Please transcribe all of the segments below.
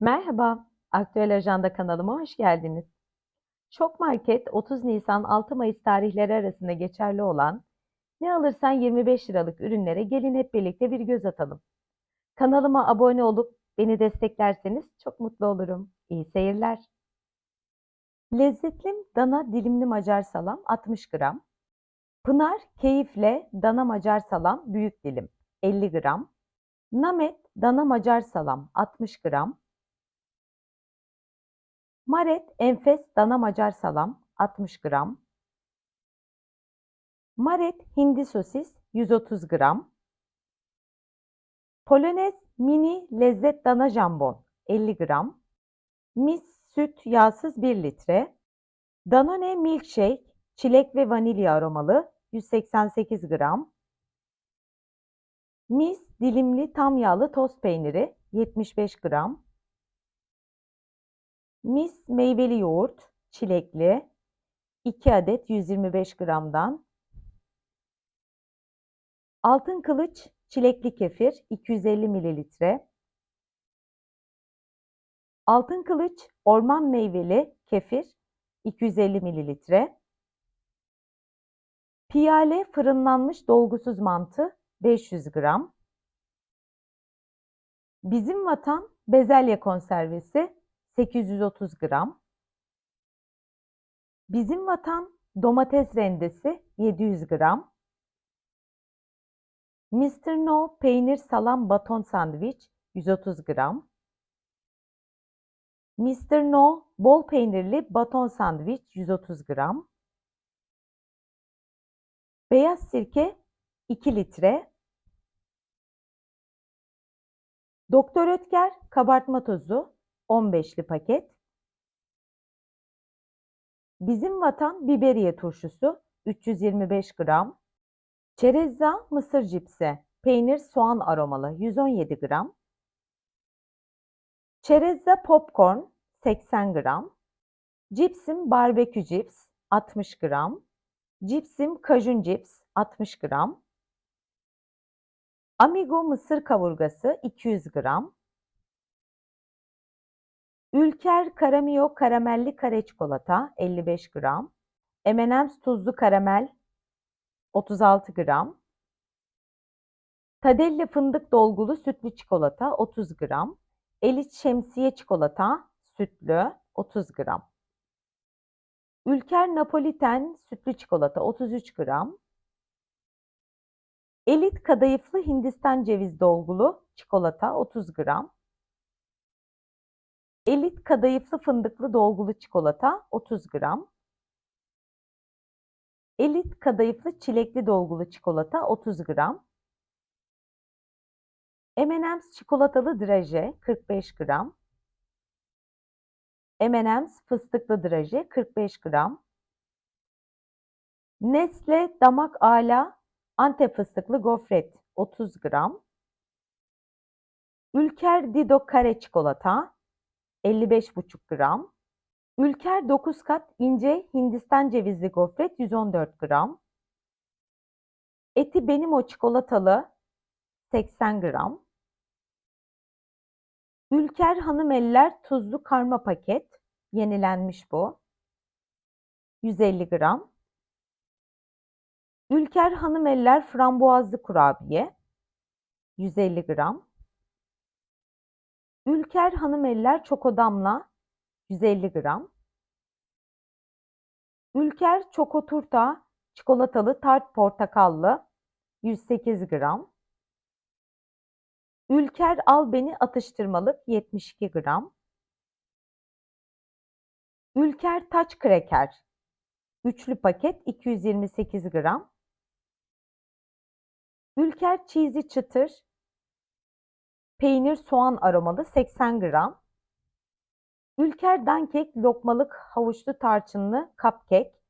Merhaba, Aktüel Ajanda kanalıma hoş geldiniz. Şok Market 30 Nisan 6 Mayıs tarihleri arasında geçerli olan ne alırsan 25 liralık ürünlere gelin hep birlikte bir göz atalım. Kanalıma abone olup beni desteklerseniz çok mutlu olurum. İyi seyirler. Lezzetli dana dilimli macar salam 60 gram. Pınar keyifle dana macar salam büyük dilim 50 gram. Namet dana macar salam 60 gram. Maret enfes dana macar salam 60 gram. Maret hindi sosis 130 gram. Polonez mini lezzet dana jambon 50 gram. Mis süt yağsız 1 litre. Danone milkshake çilek ve vanilya aromalı 188 gram. Mis dilimli tam yağlı toz peyniri 75 gram. Mis meyveli yoğurt, çilekli, 2 adet 125 gramdan. Altın kılıç çilekli kefir 250 mililitre. Altın kılıç orman meyveli kefir 250 mililitre. Piyale fırınlanmış dolgusuz mantı 500 gram. Bizim vatan bezelye konservesi 830 gram. Bizim vatan domates rendesi 700 gram. Mr. No peynir salam baton sandviç 130 gram. Mr. No bol peynirli baton sandviç 130 gram. Beyaz sirke 2 litre. Doktor Ötker kabartma tozu 15'li paket. Bizim vatan biberiye turşusu 325 gram. Çerezza mısır cipsi, peynir soğan aromalı 117 gram. Çerezza popcorn 80 gram. Cipsim barbekü cips 60 gram. Cipsim kajun cips 60 gram. Amigo mısır kavurgası 200 gram. Ülker Karamio karamelli kare çikolata 55 gram. M&M's tuzlu karamel 36 gram. Tadelle fındık dolgulu sütlü çikolata 30 gram. Elit şemsiye çikolata sütlü 30 gram. Ülker Napoliten sütlü çikolata 33 gram. Elit kadayıflı Hindistan ceviz dolgulu çikolata 30 gram. Elit kadayıflı fındıklı dolgulu çikolata 30 gram. Elit kadayıflı çilekli dolgulu çikolata 30 gram. M&M's çikolatalı draje 45 gram. M&M's fıstıklı draje 45 gram. Nesle damak ala Antep fıstıklı gofret 30 gram. Ülker Dido kare çikolata 55,5 gram. Ülker 9 kat ince Hindistan cevizli gofret 114 gram. Eti benim o çikolatalı 80 gram. Ülker Hanım Eller tuzlu karma paket yenilenmiş bu. 150 gram. Ülker Hanım Eller frambuazlı kurabiye 150 gram. Ülker Hanım Eller Çokodamla 150 gram. Ülker Çoko Turta çikolatalı tart portakallı 108 gram. Ülker Al Beni atıştırmalık 72 gram. Ülker Taç Kreker üçlü paket 228 gram. Ülker Cheesy Çıtır peynir soğan aromalı 80 gram. Ülker Dankek lokmalık havuçlu tarçınlı cupcake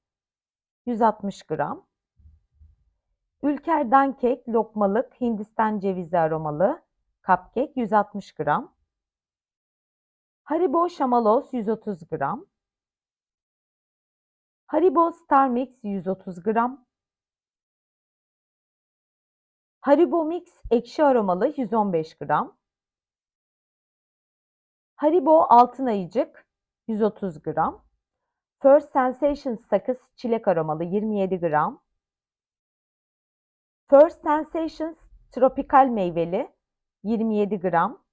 160 gram. Ülker Dankek lokmalık Hindistan cevizi aromalı cupcake 160 gram. Haribo Şamaloz 130 gram. Haribo Star Mix 130 gram. Haribo Mix ekşi aromalı 115 gram. Haribo altın ayıcık 130 gram. First Sensations sakız çilek aromalı 27 gram. First Sensations tropikal meyveli 27 gram.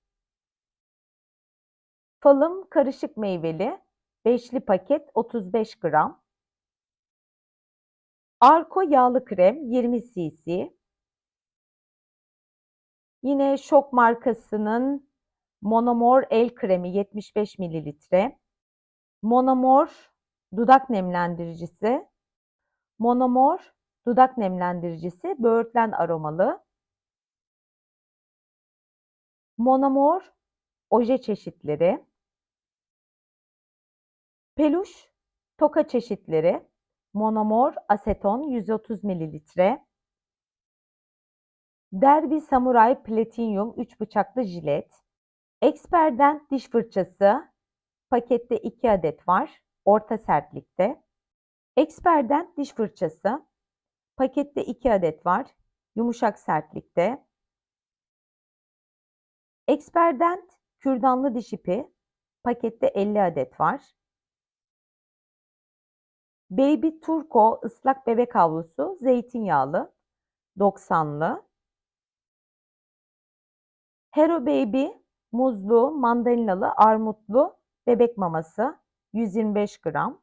Falım karışık meyveli beşli paket 35 gram. Arko yağlı krem 20 cc. Yine Şok markasının Monomor el kremi 75 mililitre. Monomor dudak nemlendiricisi. Monomor dudak nemlendiricisi böğürtlen aromalı. Monomor oje çeşitleri. Peluş toka çeşitleri. Monomor aseton 130 mililitre. Derby Samurai Platinum 3 bıçaklı jilet. Expert'den diş fırçası. Pakette 2 adet var. Orta sertlikte. Expert'den diş fırçası. Pakette 2 adet var. Yumuşak sertlikte. Experdent kürdanlı diş ipi. Pakette 50 adet var. Baby Turco ıslak bebek havlusu zeytinyağlı 90'lı. Hero Baby muzlu, mandalinalı, armutlu bebek maması 125 gram.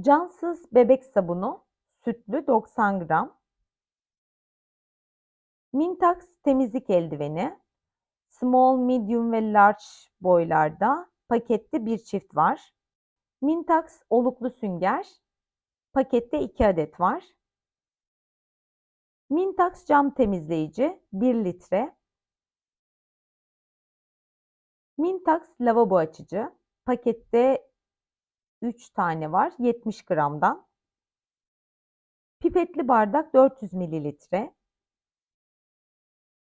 Cansız bebek sabunu sütlü 90 gram. Mintax temizlik eldiveni small, medium ve large boylarda pakette bir çift var. Mintax oluklu sünger pakette 2 adet var. Mintax cam temizleyici 1 litre. Mintax lavabo açıcı pakette 3 tane var 70 gramdan. Pipetli bardak 400 mililitre.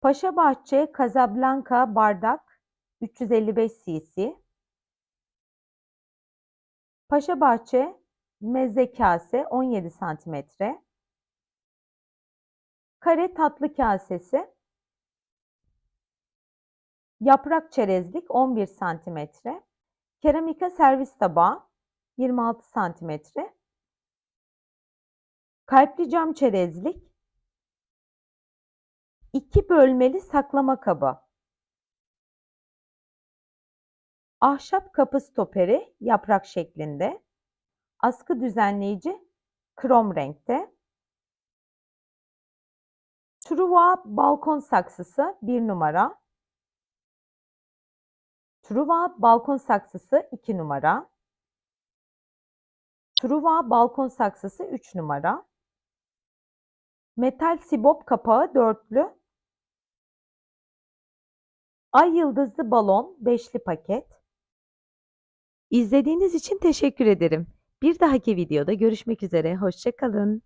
Paşa Bahçe Casablanca bardak 355 cc. Paşa Bahçe meze kase 17 santimetre. Kare tatlı kasesi. Yaprak çerezlik 11 santimetre. Keramika servis tabağı 26 santimetre. Kalpli cam çerezlik. 2 bölmeli saklama kabı. Ahşap kapı stoperi yaprak şeklinde. Askı düzenleyici krom renkte. Truva balkon saksısı 1 numara. Truva balkon saksısı 2 numara. Truva balkon saksısı 3 numara. Metal sibop kapağı dörtlü. Ay yıldızlı balon beşli paket. İzlediğiniz için teşekkür ederim. Bir dahaki videoda görüşmek üzere. Hoşçakalın.